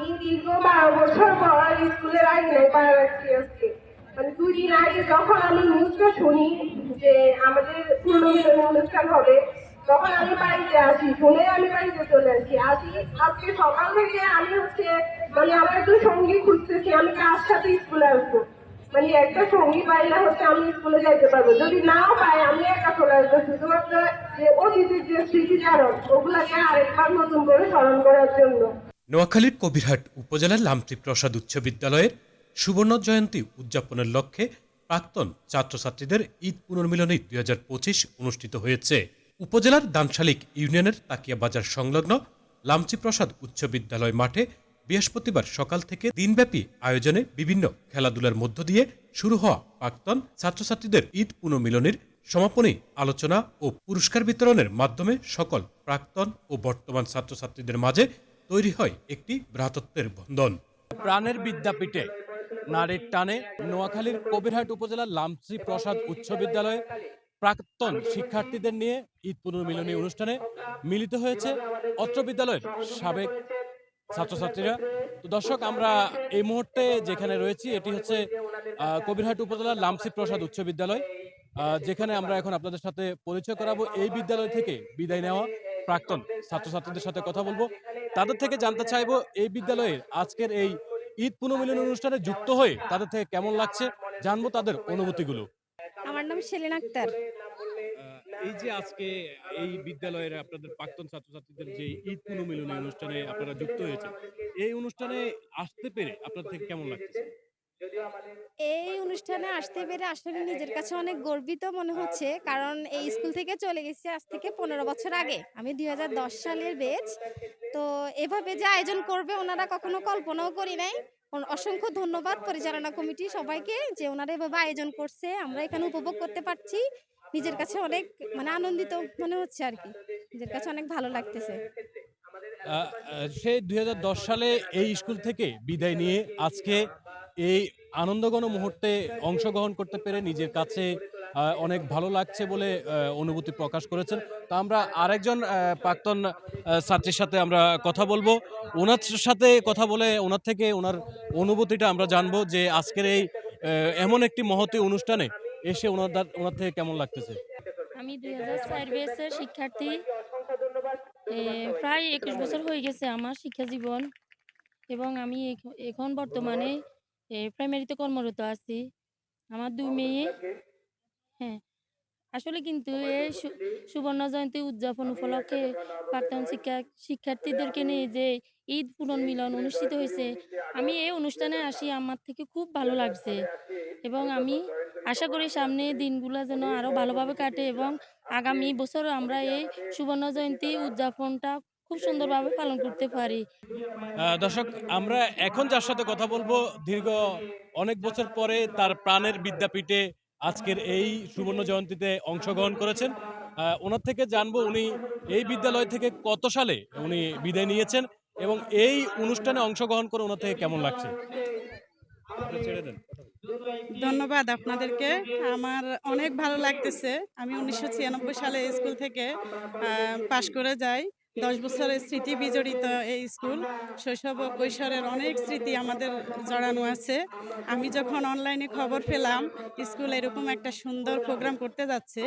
আমি বারো বছর পর স্কুলের আইনে পা রাখছি আজকে। মানে দুই দিন আগে যখন আমি নিউজটা শুনি যে আমাদের পুনর্মিলনী অনুষ্ঠান হবে, তখন আমি বাড়িতে আসি শুনে আমি বাড়িতে চলে আসি। আসি আজকে সকাল থেকে আমি হচ্ছে মানে আমার একটু সঙ্গী খুঁজতেছি, আমি কার সাথে স্কুলে আসব। মানে একটা সঙ্গী পাইলে হচ্ছে আমি স্কুলে যাইতে পারব। যদি নাও পাই আমি একা চলে আসব। শুধুমাত্র যে অতীতের যে স্মৃতিচারণ, ওগুলাকে আরেকবার নতুন করে স্মরণ করার জন্য। নোয়াখালীর কবিরহাট উপজেলার লামত্রি প্রসাদ উচ্চ বিদ্যালয়ের সুবর্ণ জয়ন্তী উদযাপনের লক্ষ্যে প্রাক্তন ছাত্রছাত্রীদের ঈদ পুনর্মিলনী দুই হাজার পঁচিশ অনুষ্ঠিত হয়েছে। উপজেলার দানশালিক ইউনিয়নের তাকিয়া বাজার সংলগ্ন লামচি প্রসাদ উচ্চ বিদ্যালয় মাঠে বৃহস্পতিবার সকাল থেকে দিনব্যাপী আয়োজনে বিভিন্ন খেলাধুলার মধ্য দিয়ে শুরু হওয়া প্রাক্তন ছাত্রছাত্রীদের ঈদ পুনর্মিলনীর সমাপনী আলোচনা ও পুরস্কার বিতরণের মাধ্যমে সকল প্রাক্তন ও বর্তমান ছাত্রছাত্রীদের মাঝে তৈরি হয় একটি ভ্রাতত্বের বন্ধন। প্রাণের বিদ্যাপীঠে নারীর টানে নোয়াখালীর কবিরহাট উপজেলার লামশ্রী প্রসাদ উচ্চ বিদ্যালয়ে প্রাক্তন শিক্ষার্থীদের নিয়ে ঈদ পুনর্মিলনী অনুষ্ঠানে মিলিত হয়েছে অত্র বিদ্যালয়ের সাবেক ছাত্রছাত্রীরা। তো দর্শক, আমরা এই মুহূর্তে যেখানে রয়েছি, এটি হচ্ছে কবিরহাট উপজেলার লামসি প্রসাদ উচ্চ বিদ্যালয়। যেখানে আমরা এখন আপনাদের সাথে পরিচয় করাবো। এই বিদ্যালয় থেকে বিদায় নেওয়া প্রাক্তন ছাত্রছাত্রীদের সাথে কথা বলব। তাদের থেকে জানতে চাইব এই বিদ্যালয়ের আজকের এই ঈদ পুনর্মিলন অনুষ্ঠানে যুক্ত হয়ে তাদের থেকে কেমন লাগছে? জানব তাদের অনুভূতিগুলো। আমার নাম সেলিন আক্তার। এই যে আজকে এই বিদ্যালয়ের আপনাদের প্রাক্তন ছাত্রছাত্রীদের যে ঈদ পুনর্মিলনী অনুষ্ঠানে আপনারা যুক্ত হয়েছেন এই অনুষ্ঠানে আসতে পেরে আপনার থেকে কেমন লাগছে? এই অনুষ্ঠানে আসতে পেরে আসলে নিজের কাছে অনেক গর্বিত মনে হচ্ছে কারণ এই স্কুল থেকে চলে গেছি আজ থেকে পনেরো বছর আগে। আমি দুই হাজার দশ সালের বেচ তো এভাবে যে আয়োজন করবে ওনারা কখনো কল্পনাও করি নাই। অসংখ্য ধন্যবাদ পরিচালনা কমিটি সবাইকে যে ওনারা এভাবে আয়োজন করছে। আমরা এখানে উপভোগ করতে পারছি। নিজের কাছে অনেক মানে আনন্দিত মনে হচ্ছে আর কি। নিজের কাছে অনেক ভালো লাগতেছে। আহ, আহ, সে দুই সালে এই স্কুল থেকে বিদায় নিয়ে আজকে এই আনন্দঘন মুহূর্তে অংশগ্রহণ করতে পেরে নিজের কাছে অনেক ভালো লাগছে বলে অনুভূতি প্রকাশ করেছেন। তা আমরা আরেকজন প্রাক্তন ছাত্রীর সাথে আমরা কথা বলব। ওনার সাথে কথা বলে, ওনার থেকে ওনার অনুভূতিটা আমরা জানব যে আজকের এই এমন একটি মহতি অনুষ্ঠানে এসে ওনার ওনার থেকে কেমন লাগতেছে? আমি দুই হাজার শিক্ষার্থী। প্রায় একুশ বছর হয়ে গেছে আমার শিক্ষা জীবন এবং আমি এখ- এখন বর্তমানে প্রাইমারিতে কর্মরত আছি। আমার দুই মেয়ে। হ্যাঁ। আসলে কিন্তু এই সুবর্ণ জয়ন্তী উদযাপন উপলক্ষে প্রাক্তন শিক্ষা শিক্ষার্থীদেরকে নিয়ে যে ঈদ পুনর্মিলন অনুষ্ঠিত হয়েছে আমি এই অনুষ্ঠানে আসি আমার থেকে খুব ভালো লাগছে। এবং আমি আশা করি সামনে দিনগুলো যেন আরও ভালোভাবে কাটে এবং আগামী বছর আমরা এই সুবর্ণ জয়ন্তী উদযাপনটা খুব সুন্দরভাবে পালন করতে পারি। দর্শক আমরা এখন যার সাথে কথা বলব দীর্ঘ অনেক বছর পরে তার প্রাণের বিদ্যাপীঠে আজকের এই সুবর্ণ জয়ন্তীতে অংশগ্রহণ করেছেন। ওনার থেকে জানব উনি এই বিদ্যালয় থেকে কত সালে উনি বিদায় নিয়েছেন এবং এই অনুষ্ঠানে অংশগ্রহণ করে ওনার থেকে কেমন লাগছে? ছেড়ে দেন। ধন্যবাদ আপনাদেরকে। আমার অনেক ভালো লাগতেছে। আমি উনিশশো ছিয়ানব্বই সালে স্কুল থেকে পাশ করে যাই। দশ বছরের স্মৃতি বিজড়িত এই স্কুল। শৈশব ও কৈশোরের অনেক স্মৃতি আমাদের জড়ানো আছে। আমি যখন অনলাইনে খবর পেলাম, স্কুল এরকম একটা সুন্দর প্রোগ্রাম করতে যাচ্ছে।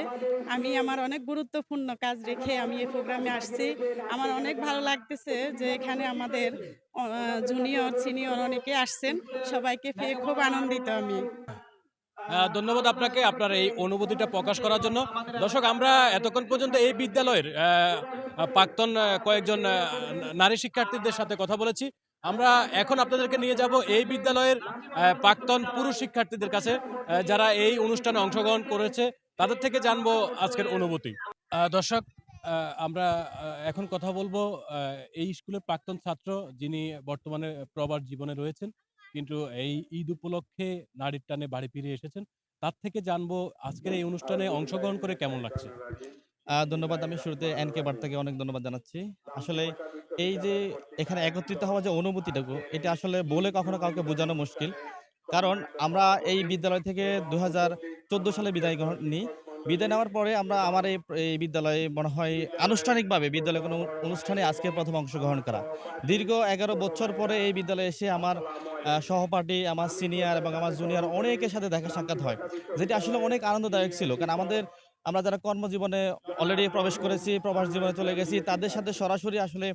আমি আমার অনেক গুরুত্বপূর্ণ কাজ রেখে আমি এই প্রোগ্রামে আসছি। আমার অনেক ভালো লাগতেছে যে এখানে আমাদের জুনিয়র সিনিয়র অনেকে আসছেন। সবাইকে পেয়ে খুব আনন্দিত আমি। ধন্যবাদ আপনাকে আপনার এই অনুভূতিটা প্রকাশ করার জন্য। দর্শক, আমরা এতক্ষণ পর্যন্ত এই বিদ্যালয়ের প্রাক্তন কয়েকজন নারী শিক্ষার্থীদের সাথে কথা বলেছি। আমরা এখন আপনাদেরকে নিয়ে যাব এই বিদ্যালয়ের প্রাক্তন পুরুষ শিক্ষার্থীদের কাছে যারা এই অনুষ্ঠানে অংশগ্রহণ করেছে, তাদের থেকে জানব আজকের অনুভূতি। দর্শক আমরা এখন কথা বলব এই স্কুলের প্রাক্তন ছাত্র যিনি বর্তমানে প্রবার জীবনে রয়েছেন, কিন্তু এই ঈদ উপলক্ষে নারীর টানে বাড়ি ফিরে এসেছেন, তার থেকে জানব আজকের এই অনুষ্ঠানে অংশগ্রহণ করে কেমন লাগছে। ধন্যবাদ। আমি শুরুতে এন কে বার্তাকে অনেক ধন্যবাদ জানাচ্ছি। আসলে এই যে এখানে একত্রিত হওয়া যে অনুভূতিটুকু এটা আসলে বলে কখনো কাউকে বোঝানো মুশকিল। কারণ আমরা এই বিদ্যালয় থেকে দু হাজার চোদ্দ সালে বিদায় গ্রহণ নিই বিদায় নেওয়ার পরে আমরা আমার এই এই বিদ্যালয়ে মনে হয় আনুষ্ঠানিকভাবে বিদ্যালয়ে কোনো অনুষ্ঠানে আজকে প্রথম অংশগ্রহণ করা। দীর্ঘ এগারো বছর পরে এই বিদ্যালয়ে এসে আমার সহপাঠী, আমার সিনিয়র এবং আমার জুনিয়র অনেকের সাথে দেখা সাক্ষাৎ হয়, যেটি আসলে অনেক আনন্দদায়ক ছিল। কারণ আমাদের আমরা যারা কর্মজীবনে অলরেডি প্রবেশ করেছি প্রবাস জীবনে চলে গেছি তাদের সাথে সরাসরি আসলে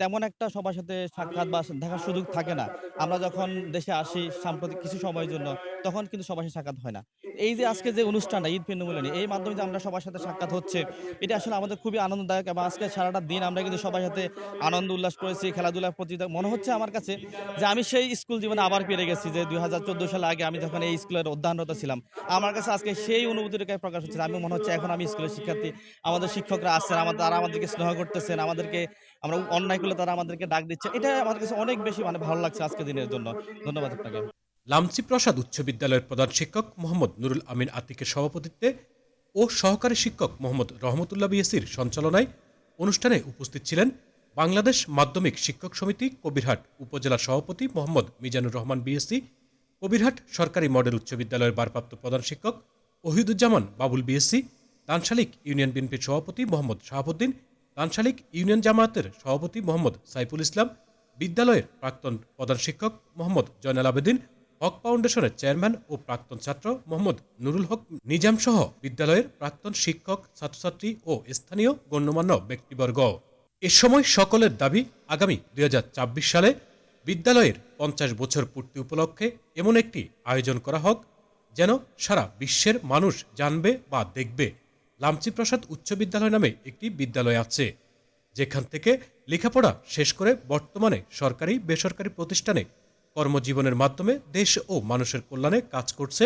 তেমন একটা সবার সাথে সাক্ষাৎ বা দেখার সুযোগ থাকে না। আমরা যখন দেশে আসি সাম্প্রতিক কিছু সময়ের জন্য, তখন কিন্তু সবার সাথে সাক্ষাৎ হয় না। এই যে আজকে যে অনুষ্ঠানটা, ঈদ পেন্ডুমিলনী এই মাধ্যমে যে আমরা সবার সাথে সাক্ষাৎ হচ্ছে, এটা আসলে আমাদের খুবই আনন্দদায়ক এবং আজকে সারাটা দিন আমরা কিন্তু সবার সাথে আনন্দ উল্লাস করেছি, খেলাধুলার প্রতি মনে হচ্ছে আমার কাছে যে আমি সেই স্কুল জীবনে আবার ফিরে গেছি যে দুই হাজার চোদ্দ সালে আগে আমি যখন এই স্কুলের অধ্যয়নরত ছিলাম। আমার কাছে আজকে সেই অনুভূতিটাই প্রকাশ হচ্ছে আমি মনে হচ্ছে এখন আমি স্কুলের শিক্ষার্থী। আমাদের শিক্ষকরা আসছেন, আমাদের তারা আমাদেরকে স্নেহ করতেছেন, আমাদেরকে আমরা অন্যায় করলে তারা আমাদেরকে ডাক দিচ্ছে। এটা আমার কাছে অনেক বেশি মানে ভালো লাগছে আজকে দিনের জন্য। ধন্যবাদ আপনাকে। লামচি প্রসাদ উচ্চ বিদ্যালয়ের প্রধান শিক্ষক মোহাম্মদ নুরুল আমিন আতিকের সভাপতিত্বে ও সহকারী শিক্ষক মোহাম্মদ রহমতুল্লাহ বিএসির সঞ্চালনায় অনুষ্ঠানে উপস্থিত ছিলেন বাংলাদেশ মাধ্যমিক শিক্ষক সমিতি কবিরহাট উপজেলা সভাপতি মোহাম্মদ মিজানুর রহমান বিএসসি, কবিরহাট সরকারি মডেল উচ্চ বিদ্যালয়ের ভারপ্রাপ্ত প্রধান শিক্ষক ওহিদুজ্জামান বাবুল বিএসসি তানশালিক ইউনিয়ন বিএনপির সভাপতি মোহাম্মদ শাহাবুদ্দিন তানশালিক ইউনিয়ন জামায়াতের সভাপতি মোহাম্মদ সাইফুল ইসলাম, বিদ্যালয়ের প্রাক্তন প্রধান শিক্ষক মোহাম্মদ জয়নাল আবেদিন, হক ফাউন্ডেশনের চেয়ারম্যান ও প্রাক্তন ছাত্র মোহাম্মদ নুরুল হক নিজাম সহ বিদ্যালয়ের প্রাক্তন শিক্ষক, ছাত্রছাত্রী ও স্থানীয় গণ্যমান্য ব্যক্তিবর্গ। এ সময় সকলের দাবি, আগামী দুই সালে বিদ্যালয়ের পঞ্চাশ বছর পূর্তি উপলক্ষে এমন একটি আয়োজন করা হোক, যেন সারা বিশ্বের মানুষ জানবে বা দেখবে। লামচি প্রসাদ উচ্চ বিদ্যালয় নামে একটি বিদ্যালয় আছে, যেখান থেকে লেখাপড়া শেষ করে বর্তমানে সরকারি, বেসরকারি প্রতিষ্ঠানে কর্মজীবনের মাধ্যমে দেশ ও মানুষের কল্যাণে কাজ করছে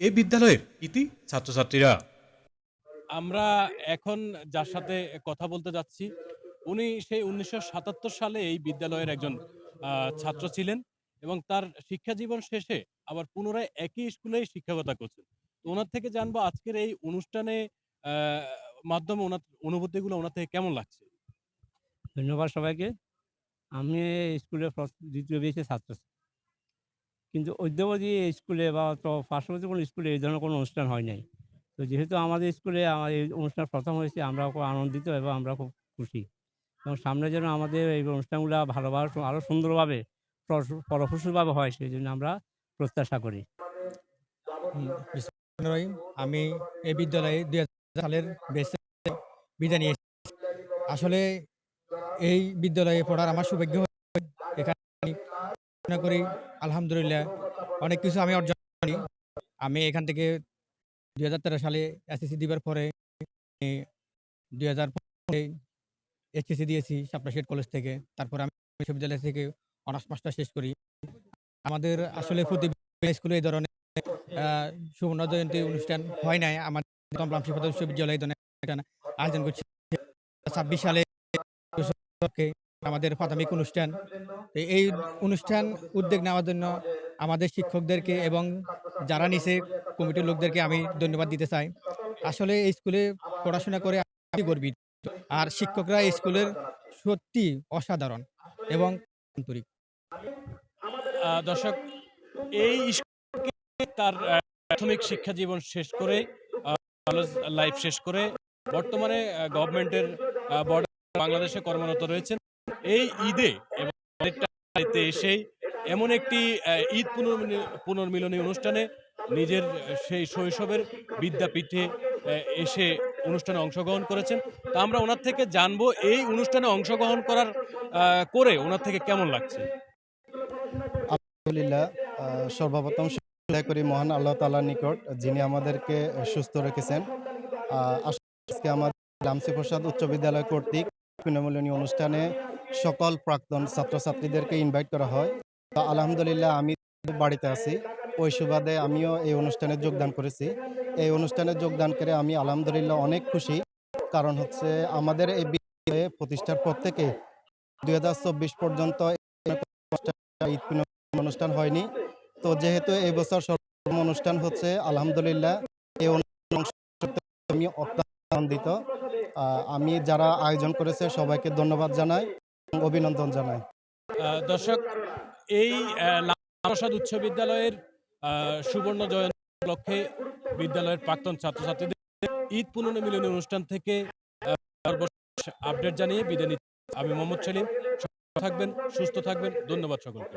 এই বিদ্যালয়ের ইতি ছাত্রছাত্রীরা। আমরা এখন যার সাথে কথা বলতে যাচ্ছি, উনি সেই উনিশশো সাতাত্তর সালে এই বিদ্যালয়ের একজন ছাত্র ছিলেন এবং তার শিক্ষা জীবন শেষে আবার পুনরায় একই স্কুলেই শিক্ষকতা করছেন। ওনার থেকে জানব আজকের এই অনুষ্ঠানে আহ, মাধ্যমে ওনার অনুভূতিগুলো ওনার থেকে কেমন লাগছে? ধন্যবাদ সবাইকে। আমি স্কুলে দ্বিতীয় বেশি ছাত্র কিন্তু অদ্যাবধি এই স্কুলে বা তো পার্শ্ববর্তী কোনো স্কুলে এই ধরনের কোনো অনুষ্ঠান হয় নাই। তো যেহেতু আমাদের স্কুলে আমার এই অনুষ্ঠান প্রথম হয়েছে আমরা খুব আনন্দিত এবং আমরা খুব খুশি। এবং সামনে যেন আমাদের এই অনুষ্ঠানগুলো ভালোভাবে আরও সুন্দরভাবে ফলপ্রসূ- ফলপ্রসূভাবে হয় সেই জন্য আমরা প্রত্যাশা করি। রহিম আমি এই বিদ্যালয়ে দুই সালের বিদায় নিয়েছি। আসলে এই বিদ্যালয়ে পড়ার আমার সৌভাগ্য। এখানে করি, আলহামদুলিল্লাহ, অনেক কিছু আমি অর্জন করি। আমি এখান থেকে দুই হাজার তেরো সালে এসএসসি দিবার পরে দুই হাজার এইচএসসি দিয়েছি সাপলা শেঠ কলেজ থেকে। তারপর আমি বিশ্ববিদ্যালয় থেকে অনার্স মাস্টার শেষ করি। আমাদের আসলে প্রতি স্কুলে এই ধরনের সুবর্ণ জয়ন্তী অনুষ্ঠান হয় নাই আমাদের। কমলাম শিক্ষা বিশ্ববিদ্যালয় আয়োজন করছে। ছাব্বিশ সালে আমাদের প্রাথমিক অনুষ্ঠান। এই অনুষ্ঠান উদ্যোগ নেওয়ার জন্য আমাদের শিক্ষকদেরকে এবং যারা নিচে কমিটির লোকদেরকে আমি ধন্যবাদ দিতে চাই। আসলে এই স্কুলে পড়াশোনা করে আমি গর্বিত। আর শিক্ষকরা এই স্কুলের সত্যি অসাধারণ এবং আন্তরিক। দর্শক, এই স্কুলে তার প্রাথমিক শিক্ষা জীবন শেষ করে কলেজ লাইফ শেষ করে বর্তমানে গভর্নমেন্টের বর্ডার বাংলাদেশে কর্মরত রয়েছেন। এই ঈদে এসেই এমন একটি ঈদ পুনর্মিলনী অনুষ্ঠানে নিজের সেই শৈশবের বিদ্যাপীঠে এসে অনুষ্ঠানে অংশগ্রহণ করেছেন। তা আমরা ওনার থেকে জানব এই অনুষ্ঠানে অংশগ্রহণ করার করে ওনার থেকে কেমন লাগছে? আলহামদুলিল্লাহ সর্বপ্রথম করি মহান আল্লাহ তালার নিকট, যিনি আমাদেরকে সুস্থ রেখেছেন আজকে আমাদের লামসি প্রসাদ উচ্চ বিদ্যালয় কর্তৃক বিনামূল্যনী অনুষ্ঠানে সকল প্রাক্তন ছাত্রছাত্রীদেরকে ইনভাইট করা হয়। তো আলহামদুলিল্লাহ আমি বাড়িতে আছি। ওই সুবাদে আমিও এই অনুষ্ঠানে যোগদান করেছি। এই অনুষ্ঠানে যোগদান করে আমি আলহামদুলিল্লাহ অনেক খুশি। কারণ হচ্ছে আমাদের এই প্রতিষ্ঠার পর থেকে দুই হাজার চব্বিশ পর্যন্ত অনুষ্ঠান হয়নি। তো যেহেতু এই বছর সর্বপ্রথম অনুষ্ঠান হচ্ছে আলহামদুলিল্লাহ আমি অত্যন্ত আমি যারা আয়োজন করেছে সবাইকে ধন্যবাদ জানাই অভিনন্দন জানাই। দর্শক এই আহ, লামাপ্রসাদ উচ্চ বিদ্যালয়ের সুবর্ণ জয়ন্তী উপলক্ষে বিদ্যালয়ের প্রাক্তন ছাত্রছাত্রীদের ঈদ পুনর্মিলনী অনুষ্ঠান থেকে আপডেট জানিয়ে বিদায় নিচ্ছি। আমি মোহাম্মদ সেলিম থাকবেন সুস্থ থাকবেন ধন্যবাদ সকলকে।